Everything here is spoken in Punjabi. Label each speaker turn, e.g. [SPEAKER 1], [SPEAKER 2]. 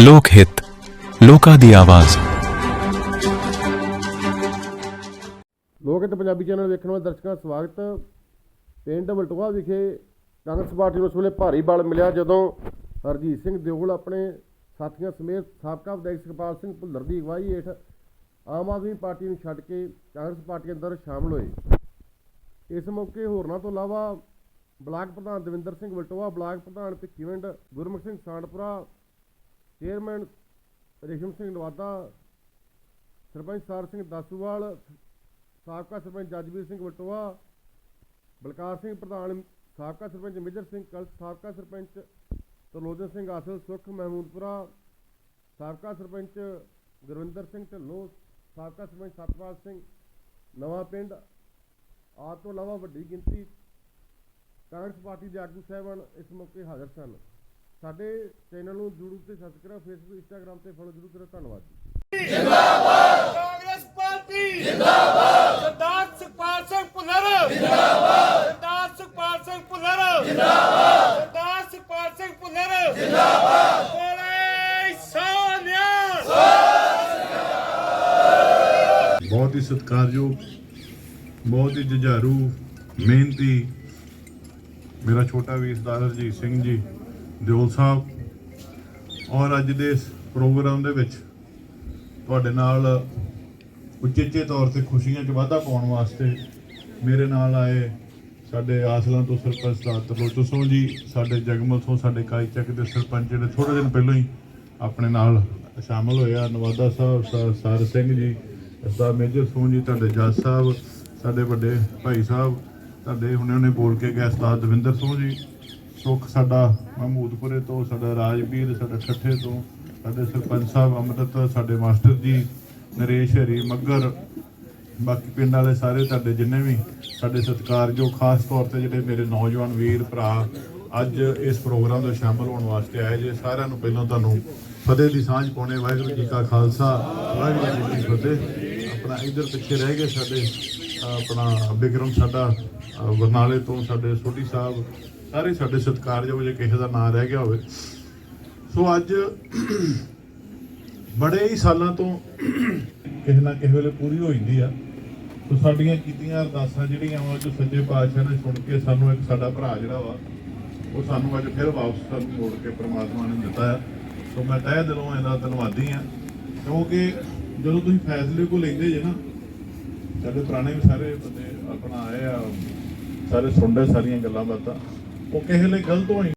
[SPEAKER 1] ਲੋਕ ਹਿੱਤ, ਲੋਕਾਂ ਦੀ ਆਵਾਜ਼।
[SPEAKER 2] ਲੋਕ ਹਿੱਤ ਪੰਜਾਬੀ ਚੈਨਲ ਵੇਖਣ ਵਾਲੇ ਦਰਸ਼ਕਾਂ ਦਾ ਸਵਾਗਤ। ਪਿੰਡ ਬਲਟੋਆ ਵਿਖੇ ਕਾਂਗਰਸ ਪਾਰਟੀ ਨੂੰ ਉਸ ਵੇਲੇ ਭਾਰੀ ਬਲ ਮਿਲਿਆ ਜਦੋਂ ਹਰਜੀਤ ਸਿੰਘ ਦਿਓਲ ਆਪਣੇ ਸਾਥੀਆਂ ਸਮੇਤ ਸਾਬਕਾ ਵਿਧਾਇਕ ਸੁਖਪਾਲ ਸਿੰਘ ਭੁੱਲਰ ਦੀ ਅਗਵਾਈ ਹੇਠ ਆਮ ਆਦਮੀ ਪਾਰਟੀ ਨੂੰ ਛੱਡ ਕੇ ਕਾਂਗਰਸ ਪਾਰਟੀ ਅੰਦਰ ਸ਼ਾਮਲ ਹੋਏ। ਇਸ ਮੌਕੇ ਹੋਰਨਾਂ ਤੋਂ ਇਲਾਵਾ ਬਲਾਕ ਪ੍ਰਧਾਨ ਦਵਿੰਦਰ ਸਿੰਘ ਬਲਟੋਆ ਬਲਾਕ ਪ੍ਰਧਾਨ ਭਿੱਖੀਵਿੰਡ, ਗੁਰਮੁਖ ਸਿੰਘ ਸਾਂਡਪੁਰਾ ਚੇਅਰਮੈਨ ਰੇਸ਼ਮ ਸਿੰਘ ਨਵਾਦਾ, ਸਰਪੰਚ ਸਾਰ ਸਿੰਘ ਦਾਸੂਵਾਲ, ਸਾਬਕਾ ਸਰਪੰਚ ਜਜਵੀਰ ਸਿੰਘ ਵਟੋਆ, ਬਲਕਾਰ ਸਿੰਘ ਪ੍ਰਧਾਨ, ਸਾਬਕਾ ਸਰਪੰਚ ਮੇਜਰ ਸਿੰਘ ਕਲਸ, ਸਾਬਕਾ ਸਰਪੰਚ ਤਰਲੋਚਨ ਸਿੰਘ ਆਸਲ, ਸੁਖ ਮਹਿਮੂਦਪੁਰਾ, ਸਾਬਕਾ ਸਰਪੰਚ ਗੁਰਵਿੰਦਰ ਸਿੰਘ ਢੱਲੋਂ, ਸਾਬਕਾ ਸਰਪੰਚ ਸਤਪਾਲ ਸਿੰਘ ਨਵਾਂ ਪਿੰਡ। ਆਦਿ ਤੋਂ ਇਲਾਵਾ ਵੱਡੀ ਗਿਣਤੀ ਕਾਂਗਰਸ ਪਾਰਟੀ ਦੇ ਆਗੂ ਸਾਹਿਬਾਨ ਇਸ ਮੌਕੇ ਹਾਜ਼ਰ ਸਨ। ਸਾਡੇ ਚੈਨਲ ਨੂੰ ਜਰੂਰ ਤੇ ਸਬਸਕ੍ਰਾਈਬ ਫੇਸਬੁੱਕ ਇੰਸਟਾਗ੍ਰam ਤੇ ਫੋਲੋ ਜਰੂਰ ਕਰੋ ਧੰਨਵਾਦ ਜੀ।
[SPEAKER 3] ਕਾਂਗਰਸ ਪਾਰਟੀ ਜਿੰਦਾਬਾਦ। ਸਰਦਾਰ ਸੁਖਪਾਲ ਸਿੰਘ ਭੁੱਲਰ ਜਿੰਦਾਬਾਦ। ਸਰਦਾਰ ਸੁਖਪਾਲ ਸਿੰਘ ਭੁੱਲਰ ਜਿੰਦਾਬਾਦ। ਸਰਦਾਰ ਸੁਖਪਾਲ ਸਿੰਘ ਭੁੱਲਰ ਜਿੰਦਾਬਾਦ। ਬੋਲੇ ਸੋਨਿਆ
[SPEAKER 4] ਬਹੁਤ ਹੀ ਸਤਿਕਾਰਯੋਗ ਬਹੁਤ ਹੀ ਜੁਝਾਰੂ ਮਿਹਨਤੀ ਮੇਰਾ ਛੋਟਾ ਵੀਰ ਸਰਦਾਰ ਹਰਜੀਤ ਸਿੰਘ ਜੀ। ਦਿਓਲ ਸਾਹਿਬ। ਔਰ ਅੱਜ ਦੇ ਇਸ ਪ੍ਰੋਗਰਾਮ ਦੇ ਵਿੱਚ ਤੁਹਾਡੇ ਨਾਲ ਉਚੇਚੇ ਤੌਰ ਤੇ ਖੁਸ਼ੀਆਂ 'ਚ ਵਾਧਾ ਪਾਉਣ ਵਾਸਤੇ ਮੇਰੇ ਨਾਲ ਆਏ ਸਾਡੇ ਆਸਲਾਂ ਤੋਂ ਸਰਪੰਚ ਸਰਦਾਰ ਤਰਲੋਚਨ ਸਿੰਘ ਜੀ, ਸਾਡੇ ਜਗਮਲ ਤੋਂ ਸਾਡੇ ਕਾਈਚੱਕ ਦੇ ਸਰਪੰਚ ਜਿਹੜੇ ਥੋੜੇ ਦਿਨ ਪਹਿਲਾਂ ਹੀ ਆਪਣੇ ਨਾਲ ਸ਼ਾਮਲ ਹੋਏ ਆ। ਨਵਾਦਾ ਸਾਹਿਬ ਸਰ- ਸਰ ਸਿੰਘ ਜੀ, ਸਰਦਾਰ ਮੇਜਰ ਸੋਹ ਜੀ, ਤੁਹਾਡੇ ਜੱਜ ਸਾਹਿਬ, ਸਾਡੇ ਵੱਡੇ ਭਾਈ ਸਾਹਿਬ, ਤੁਹਾਡੇ ਹੁਣੇ ਹੁਣੇ ਬੋਲ ਕੇ ਗਏ ਸਰਦਾਰ ਦਵਿੰਦਰ ਸਿੰਘ ਜੀ। ਸੁੱਖ ਸਾਡਾ ਮਹਿਮੂਦਪੁਰੇ ਤੋਂ, ਸਾਡਾ ਰਾਜਵੀਰ, ਸਾਡਾ ਠੱਠੇ ਤੋਂ, ਸਾਡੇ ਸਰਪੰਚ ਸਾਹਿਬ ਅੰਮ੍ਰਿਤ ਸਾਡੇ ਮਾਸਟਰ ਜੀ, ਨਰੇਸ਼, ਹਰੀ ਮੱਗਰ ਬਾਕੀ ਪਿੰਡ ਵਾਲੇ ਸਾਰੇ ਤੁਹਾਡੇ ਜਿੰਨੇ ਵੀ, ਸਾਡੇ ਸਤਿਕਾਰਯੋਗ ਖਾਸ ਤੌਰ ਤੇ ਜਿਹੜੇ ਮੇਰੇ ਨੌਜਵਾਨ ਵੀਰ ਭਰਾ ਅੱਜ ਇਸ ਪ੍ਰੋਗਰਾਮ ਤੋਂ ਸ਼ਾਮਲ ਹੋਣ ਵਾਸਤੇ ਆਏ ਜੇ, ਸਾਰਿਆਂ ਨੂੰ ਪਹਿਲਾਂ ਤੁਹਾਨੂੰ ਫਤਿਹ ਦੀ ਸਾਂਝ ਪਾਉਣੇ, ਵਾਹਿਗੁਰੂ ਜੀ ਕਾ ਖਾਲਸਾ, ਵਾਹਿਗੁਰੂ ਜੀ ਕੀ ਫਤਿਹ। ਆਪਣਾ ਇਧਰ ਪਿੱਛੇ ਰਹਿ ਗਏ ਸਾਡੇ ਆਪਣਾ ਬਿਕਰਮ ਸਾਡਾ ਬਰਨਾਲੇ ਤੋਂ ਸਾਡੇ ਸੋਢੀ ਸਾਹਿਬ ਸਾਰੇ ਸਾਡੇ ਸਤਿਕਾਰਯੋਗ ਜੇ ਕਿਸੇ ਦਾ ਨਾਂ ਰਹਿ ਗਿਆ ਹੋਵੇ। ਸੋ ਅੱਜ ਬੜੇ ਹੀ ਸਾਲਾਂ ਤੋਂ ਕਿਸੇ ਨਾ ਕਿਸੇ ਵੇਲੇ ਪੂਰੀ ਹੋ ਜਾਂਦੀ ਆ। ਸੋ ਸਾਡੀਆਂ ਕੀਤੀਆਂ ਅਰਦਾਸਾਂ ਜਿਹੜੀਆਂ ਵਾ, ਜੋ ਸੱਚੇ ਪਾਤਸ਼ਾਹ ਨੇ ਸੁਣ ਕੇ ਸਾਨੂੰ ਇੱਕ ਸਾਡਾ ਭਰਾ ਜਿਹੜਾ ਵਾ, ਉਹ ਸਾਨੂੰ ਅੱਜ ਫਿਰ ਵਾਪਸ ਸਾਨੂੰ ਮੋੜ ਕੇ ਪ੍ਰਮਾਤਮਾ ਨੇ ਦਿੱਤਾ ਆ। ਸੋ ਮੈਂ ਤਹਿ ਦਿਲੋਂ ਇਹਦਾ ਧੰਨਵਾਦੀ ਆ, ਕਿਉਂਕਿ ਜਦੋਂ ਤੁਸੀਂ ਫੈਸਲੇ ਕੋ ਲੈਂਦੇ ਜੇ ਨਾ, ਸਾਡੇ ਪੁਰਾਣੇ ਵੀ ਸਾਰੇ ਬੰਦੇ ਆਪਣਾ ਆਏ ਆ, ਸਾਰੇ ਸੁਣਦੇ ਸਾਰੀਆਂ ਗੱਲਾਂ ਬਾਤਾਂ। ਉਹ ਕਿਸੇ ਲਈ ਗਲਤ ਹੋਣੀ।